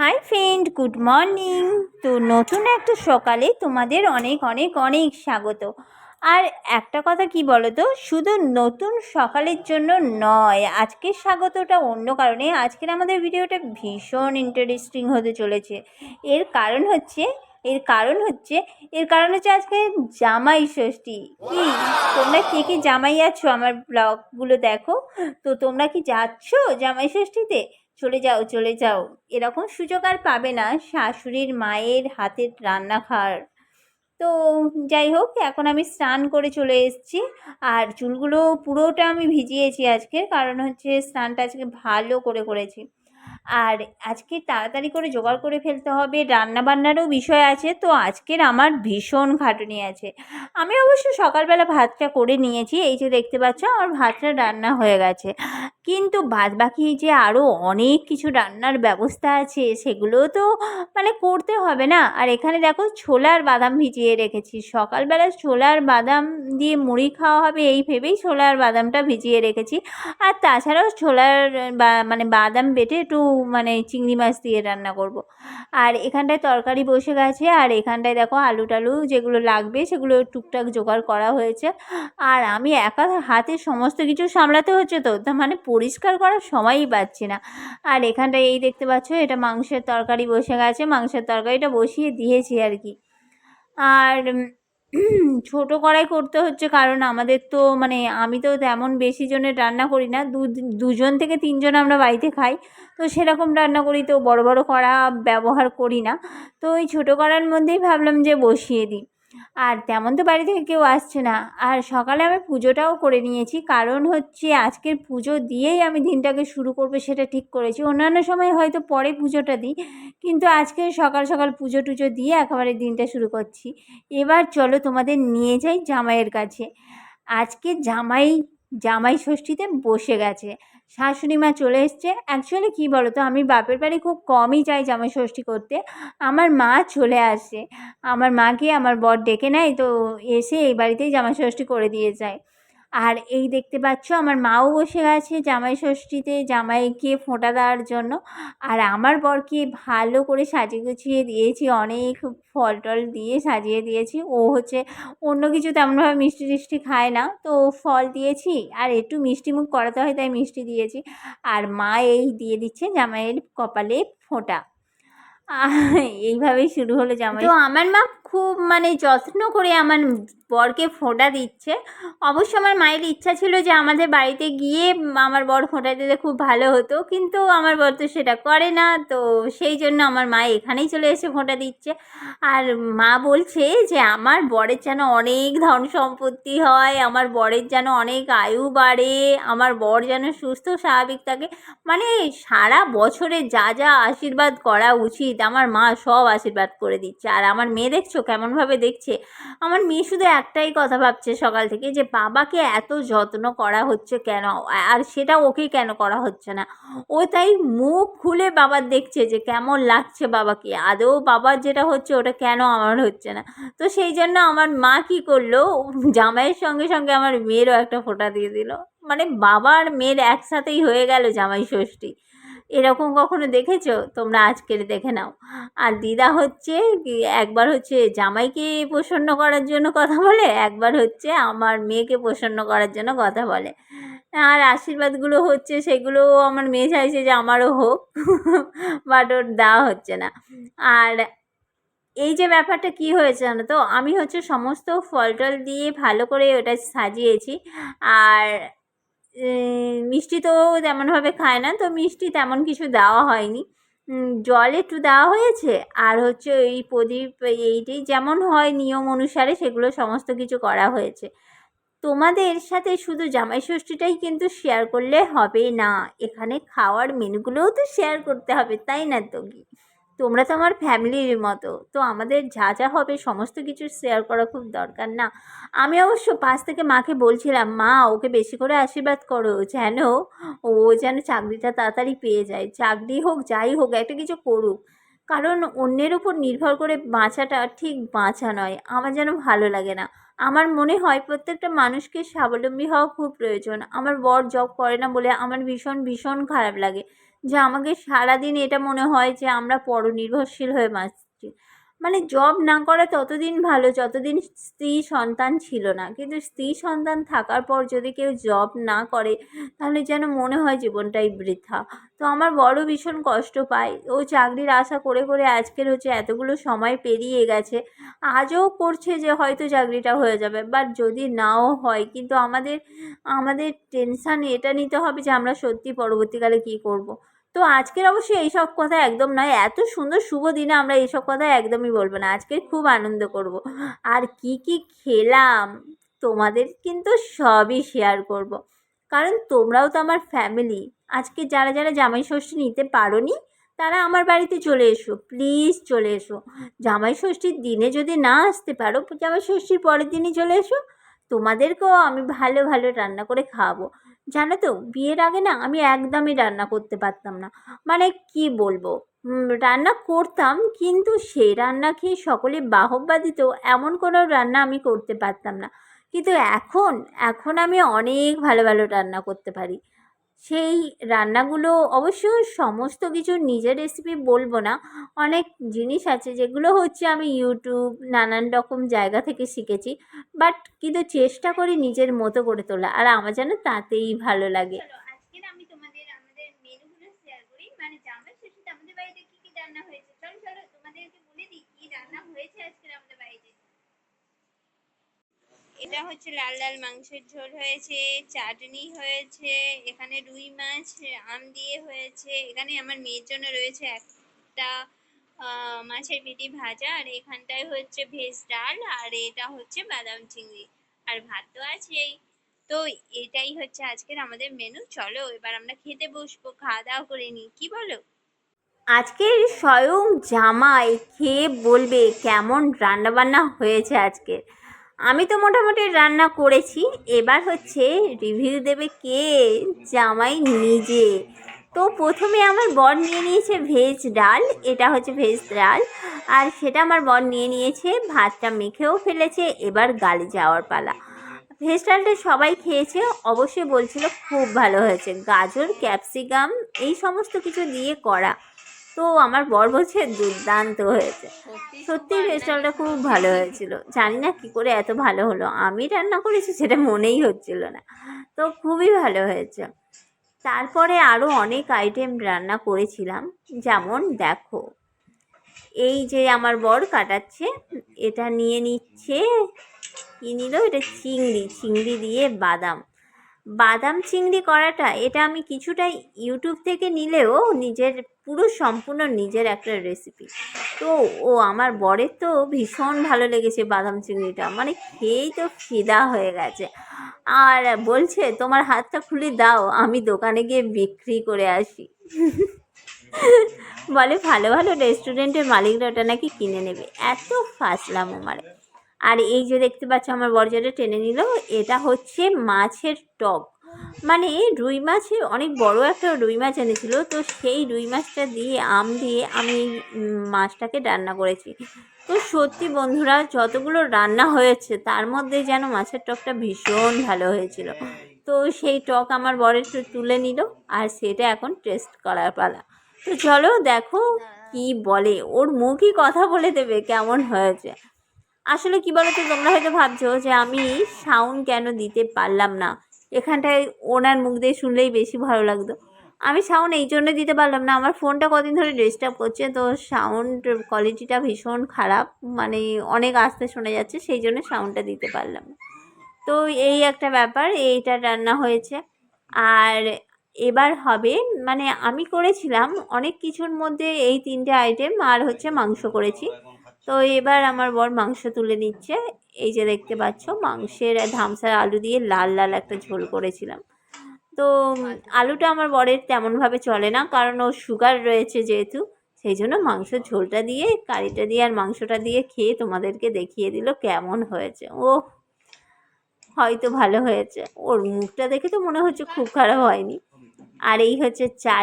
Hi friend good morning তো নতুন একটা সকালে তোমাদের অনেক অনেক অনেক স্বাগত। আর একটা কথা কি বলো তো শুধু নতুন সকালের জন্য নয় আজকের স্বাগতটা অন্য কারণে। আজকের আমাদের ভিডিওটা ভীষণ ইন্টারেস্টিং হতে চলেছে। এর কারণ হচ্ছে, এর কারণ হচ্ছে, এর কারণ হচ্ছে আজকে জামাই ষষ্ঠী। কি? তোমরা কে কে জামাই আছো আমার ব্লগগুলো দেখো? তো তোমরা কি যাচ্ছ জামাই ষষ্ঠীতে? চলে যাও চলে যাও। এরকম সুযোগ আর পাবে না শাশুড়ির মায়ের হাতের রান্না খাওয়ার। তো যাই হোক, এখন আমি স্নান করে চলে এসেছি। আর চুলগুলো পুরোটা আমি ভিজিয়েছি আজকে, কারণ হচ্ছে স্নানটা আজকে ভালো করে করেছি। আর আজকে তাড়াতাড়ি করে জোগাড় করে ফেলতে হবে রান্না বান্নারও বিষয় আছে, তো আজকের আমার ভীষণ খাটুনি আছে। আমি অবশ্য সকালবেলা ভাতটা করে নিয়েছি, এই যে দেখতে পাচ্ছ আমার ভাতটা রান্না হয়ে গেছে। কিন্তু বাদ বাকি যে আরও অনেক কিছু রান্নার ব্যবস্থা আছে, সেগুলো তো মানে করতে হবে না। আর এখানে দেখো ছোলার বাদাম ভিজিয়ে রেখেছি। সকালবেলা ছোলার বাদাম দিয়ে মুড়ি খাওয়া হবে এই ভেবেই ছোলার বাদামটা ভিজিয়ে রেখেছি। আর তাছাড়াও ছোলার বা মানে বাদাম বেটে একটু মানে চিংড়ি মাছ দিয়ে রান্না করব। আর এখানটায় তরকারি বসে গেছে। আর এখানটায় দেখো আলু টালু যেগুলো লাগবে, সেগুলো টুকটাক জোগাড় করা হয়েছে। আর আমি একা হাতে সমস্ত কিছু সামলাতে হচ্ছে তো? তা মানে পরিষ্কার করার সময়ই পাচ্ছি না। আর এখানটায় এই দেখতে পাচ্ছ, এটা মাংসের তরকারি বসে গেছে, মাংসের তরকারিটা বসিয়ে দিয়েছি আর কি। আর ছোটো কড়াই করতে হচ্ছে কারণ আমাদের তো মানে আমি তো তেমন বেশি জনের রান্না করি না, দু দুজন থেকে তিনজন আমরা বাড়িতে খাই, তো সেরকম রান্না করি, তো বড় বড় কড়া ব্যবহার করি না। তো ওই ছোটো কড়ার মধ্যেই ভাবলাম যে বসিয়ে দিই। আর তেমন তো বাড়ি থেকে কেউ আসছে না। আর সকালে আমি পুজোটাও করে নিয়েছি। কারণ হচ্ছে আজকের পুজো দিয়েই আমি দিনটাকে শুরু করব সেটা ঠিক করেছি। অন্যান্য সময় হয়তো পরে পুজোটা দিই, কিন্তু আজকে সকাল সকাল পুজো টুজো দিয়ে একেবারে দিনটা শুরু করছি। এবার চলো তোমাদের নিয়ে যাই জামাইয়ের কাছে। আজকে জামাই জামাই ষষ্ঠীতে বসে গেছে। শাশুড়ি মা চলে এসছে। অ্যাকচুয়ালি কী বলো তো আমি বাপের বাড়ি খুব কমই যাই জামাই ষষ্ঠী করতে। আমার মা চলে আসে। আমার মাকে আমার বর ডেকে নেয়, তো এসে এই বাড়িতেই জামাই ষষ্ঠী করে দিয়ে যায়। আর এই দেখতে পাচ্ছ আমার মাও বসে গেছে জামাই ষষ্ঠীতে জামাইকে ফোঁটা দেওয়ার জন্য। আর আমার বরকে ভালো করে সাজিয়ে গুছিয়ে দিয়েছি, অনেক ফল টল দিয়ে সাজিয়ে দিয়েছি। ও হচ্ছে অন্য কিছু তেমনভাবে মিষ্টি টিষ্টি খায় না, তো ফল দিয়েছি আর একটু মিষ্টি মুখ করাতে হয় তাই মিষ্টি দিয়েছি। আর মা এই দিয়ে দিচ্ছে জামাইয়ের কপালে ফোঁটা। এইভাবেই শুরু হলো জামাই তো আমার মা খুব মানে যত্ন করে আমার বরকে ফোঁটা দিচ্ছে। অবশ্য আমার মায়ের ইচ্ছা ছিল যে আমাদের বাড়িতে গিয়ে আমার বর ফোঁটা দিলে খুব ভালো হতো, কিন্তু আমার বর তো সেটা করে না, তো সেই জন্য আমার মা এখানেই চলে এসে ফোঁটা দিচ্ছে। আর মা বলছে যে আমার বরের যেন অনেক ধন সম্পত্তি হয়, আমার বরের যেন অনেক আয়ু বাড়ে, আমার বর যেন সুস্থ, স্বাভাবিক থাকে। মানে সারা বছরে যা যা আশীর্বাদ করা উচিত, আমার মা সব আশীর্বাদ করে দিচ্ছে। আর আমার মেয়ে দেখছ কেমনভাবে দেখছে? আমার মেয়ে শুধু একটাই কথা ভাবছে সকাল থেকে যে, বাবাকে এত যত্ন করা হচ্ছে কেন? আর সেটা ওকে কেন করা হচ্ছে না? ও তাই মুখ খুলে বাবার দেখছে যে, কেমন লাগছে বাবাকে? আদৌ বাবার যেটা হচ্ছে ওটা কেন আমার হচ্ছে না? তো সেই জন্য আমার মা কি করল? জামাইয়ের সঙ্গে সঙ্গে আমার মেয়েরও একটা ফোঁটা দিয়ে দিল। মানে বাবার মেয়ের একসাথেই হয়ে গেল জামাই ষষ্ঠী। এরকম কখনো দেখেছ? তোমরা আজকের দেখে নাও। আর দিদা হচ্ছে একবার হচ্ছে জামাইকে প্রসন্ন করার জন্য কথা বলে, একবার হচ্ছে আমার মেয়েকে প্রসন্ন করার জন্য কথা বলে। আর আশীর্বাদগুলো হচ্ছে সেগুলো আমার মেয়ে চাইছে যে আমারও হোক বাট ওর দেওয়া হচ্ছে না। আর এই যে ব্যাপারটা কি হয়েছে জানো তো? আমি হচ্ছে সমস্ত ফল টল দিয়ে ভালো করে ওটা সাজিয়েছি। আর মিষ্টি তো তেমনভাবে খায় না, তো মিষ্টি তেমন কিছু দেওয়া হয়নি। জল একটু দেওয়া হয়েছে, আর হচ্ছে এই প্রদীপ এইটি যেমন হয় নিয়ম অনুসারে সেগুলো সমস্ত কিছু করা হয়েছে। তোমাদের সাথে শুধু জামাই ষষ্ঠীটাই কিন্তু শেয়ার করলে হবে না, এখানে খাওয়ার মেনুগুলোও তো শেয়ার করতে হবে, তাই না তো কি তোমরা তো আমার ফ্যামিলির মতো। তো আমাদের যা যা হবে সমস্ত কিছু শেয়ার করা খুব দরকার না। আমি অবশ্য পাশ থেকে মাকে বলছিলাম, মা, ওকে বেশি করে আশীর্বাদ করো। যেন ও যেন চাকরিটা তাড়াতাড়ি পেয়ে যায়। চাকরি হোক, যাই হোক, একটা কিছু করুক। কারণ অন্যের উপর নির্ভর করে বাঁচাটা ঠিক বাঁচা নয়। আমার যেন ভালো লাগে না। আমার মনে হয় প্রত্যেকটা মানুষকে স্বাবলম্বী হওয়া খুব প্রয়োজন। আমার বর জব করে না বলে আমার ভীষণ ভীষণ খারাপ লাগে। যে আমাকে সারাদিন এটা মনে হয় যে আমরা পরনির্ভরশীল হয়ে বাঁচছি। মানে জব না করা ততদিন ভালো, যতদিন স্ত্রী সন্তান ছিল না। কিন্তু স্ত্রী সন্তান থাকার পর যদি কেউ জব না করে, তাহলে যেন মনে হয় জীবনটাই বৃথা। তো আমার বড় ভীষণ কষ্ট পায়। ও চাকরির আশা করে করে আজকের হচ্ছে এতগুলো সময় পেরিয়ে গেছে। আজও করছে যে হয়তো চাকরিটা হয়ে যাবে বাট যদি নাও হয়, কিন্তু আমাদের আমাদের টেনশান এটা নিতে হবে যে আমরা সত্যি পরবর্তীকালে কী করব। তো আজকের অবশ্যই এইসব কথা একদম নয়। এত সুন্দর শুভ দিনে আমরা এইসব কথা একদমই বলব না। আজকে খুব আনন্দ করব। আর কি কি খেলাম, তোমাদের কিন্তু সবই শেয়ার করব। কারণ তোমরাও তো আমার ফ্যামিলি আজকে যারা যারা জামাই ষষ্ঠী নিতে পারোনি, তারা আমার বাড়িতে চলে এসো। প্লিজ চলে এসো। জামাই ষষ্ঠীর দিনে যদি না আসতে পারো, জামাই ষষ্ঠীর পরের দিনই চলে এসো। তোমাদেরকেও আমি ভালো ভালো রান্না করে খাওয়াবো। জানো তো, বিয়ের আগে না আমি একদমই রান্না করতে পারতাম না। মানে কি বলব? রান্না করতাম কিন্তু সেই রান্না খেয়ে সকলে বাহবা দিত, এমন কোনো রান্না আমি করতে পারতাম না। কিন্তু এখন এখন আমি অনেক ভালো ভালো রান্না করতে পারি। সেই রান্নাগুলো অবশ্য সমস্ত কিছু নিজের রেসিপি বলব না। অনেক জিনিস আছে যেগুলো হচ্ছে আমি ইউটিউব নানান রকম জায়গা থেকে শিখেছি। বাট কিন্তু চেষ্টা করি নিজের মতো করে তোলা। আর আমার যেন তাতেই ভালো লাগে। মানে রান্না হয়েছে? চলো চলো, তোমাদেরকে বলে দিই কি রান্না হয়েছে বাড়িতে এটা হচ্ছে লাল লাল মাংসের ঝোল হয়েছে, চাটনি হয়েছে, এখানে রুই মাছ, আম দিয়ে হয়েছে, এখানে আমার মেয়ের জন্য রয়েছে একটা মাছের পেটি ভাজা, আর এখানটায় হচ্ছে ভেজ ডাল, আর এটা হচ্ছে বাদাম চিংড়ি, আর ভাত তো আছেই। তো এটাই হচ্ছে আজকের আমাদের মেনু চলো এবার আমরা খেতে বসবো, খাওয়া দাওয়া করে নিই, কি বলো? আজকের স্বয়ং জামাই খেয়ে বলবে কেমন রান্নাবান্না হয়েছে আজকে আমি তো মোটামুটি রান্না করেছি। এবার হচ্ছে রিভিউ দেবে কে? জামাই নিজে। তো প্রথমে আমার বর নিয়ে নিয়েছে ভেজ ডাল, এটা হচ্ছে ভেজ ডাল, আর সেটা আমার বর নিয়ে নিয়েছে, ভাতটা মেখেও ফেলেছে, এবার গালে যাওয়ার পালা। ভেজ ডালটা সবাই খেয়েছে, অবশ্যই বলছিল খুব ভালো হয়েছে। গাজর, ক্যাপসিকাম, এই সমস্ত কিছু দিয়ে করা। তো আমার বর বলছে দুর্দান্ত হয়েছে। সত্যি ডালটা খুব ভালো হয়েছিল। জানি না কী করে এত ভালো হলো। আমি রান্না করেছি সেটা মনেই হচ্ছিল না। তো খুবই ভালো হয়েছে। তারপরে আরও অনেক আইটেম রান্না করেছিলাম। যেমন দেখো এই যে আমার বর কাটাচ্ছে এটা নিয়ে নিচ্ছে কী নিল? এটা চিংড়ি চিংড়ি দিয়ে বাদাম। বাদাম চিংড়ি করাটা এটা আমি কিছুটা ইউটিউব থেকে নিলেও নিজের পুরো সম্পূর্ণ নিজের একটা রেসিপি তো ও আমার বরের তো ভীষণ ভালো লেগেছে বাদাম চিংড়িটা। মানে খেয়েই তো ফিদা হয়ে গেছে। আর বলছে, তোমার হাতটা খুলে দাও, আমি দোকানে গিয়ে বিক্রি করে আসি। বলে, ভালো ভালো রেস্টুরেন্টের মালিকরা ওটা নাকি কিনে নেবে। এত ফাসলাম মারে আর এই যে দেখতে পাচ্ছ, আমার বর যেটা টেনে নিল, এটা হচ্ছে মাছের টক। মানে রুই মাছে অনেক বড় একটা রুই মাছ এনেছিল, তো সেই রুই মাছটা দিয়ে, আম দিয়ে আমি মাছটাকে রান্না করেছি। তো সত্যি বন্ধুরা, যতগুলো রান্না হয়েছে, তার মধ্যে যেন মাছের টকটা ভীষণ ভালো হয়েছিল। তো সেই টক আমার বর একটু তুলে নিল, আর সেটা এখন টেস্ট করার পালা। তো চলো দেখো কি বলে, ওর মুখই কথা বলে দেবে কেমন হয়েছে। আসলে কি বলো তো তোমরা হয়তো ভাবছ যে আমি সাউন্ড কেন দিতে পারলাম না। এখানটায় ওনার মুখ দিয়ে শুনলেই বেশি ভালো লাগতো। আমি সাউন্ড এই জন্য দিতে পারলাম না, আমার ফোনটা কদিন ধরে ডিস্টার্ব করছে, তো সাউন্ড কোয়ালিটিটা ভীষণ খারাপ মানে অনেক আস্তে শোনা যাচ্ছে, সেই জন্য সাউন্ডটা দিতে পারলাম না। তো এই একটা ব্যাপার, এইটা রান্না হয়েছে। আর এবার হবে মানে আমি করেছিলাম, অনেক কিছুর মধ্যে এই তিনটে আইটেম আর হচ্ছে মাংস করেছি। তো এবার আমার বর মাংস তুলে নিচ্ছে। এই যে দেখতে পাচ্ছ, মাংসের ধামসার আলু দিয়ে লাল লাল একটা ঝোল করেছিলাম। তো আলুটা আমার বরের তেমনভাবে চলে না, কারণ ওর সুগার রয়েছে যেহেতু, সেই জন্য মাংসের ঝোলটা দিয়ে, কারিটা দিয়ে আর মাংসটা দিয়ে খেয়ে তোমাদেরকে দেখিয়ে দিল কেমন হয়েছে। ও হয়তো ভালো হয়েছে। ওর মুখটা দেখে তো মনে হচ্ছে খুব খারাপ হয়নি। আর এই হচ্ছে চাট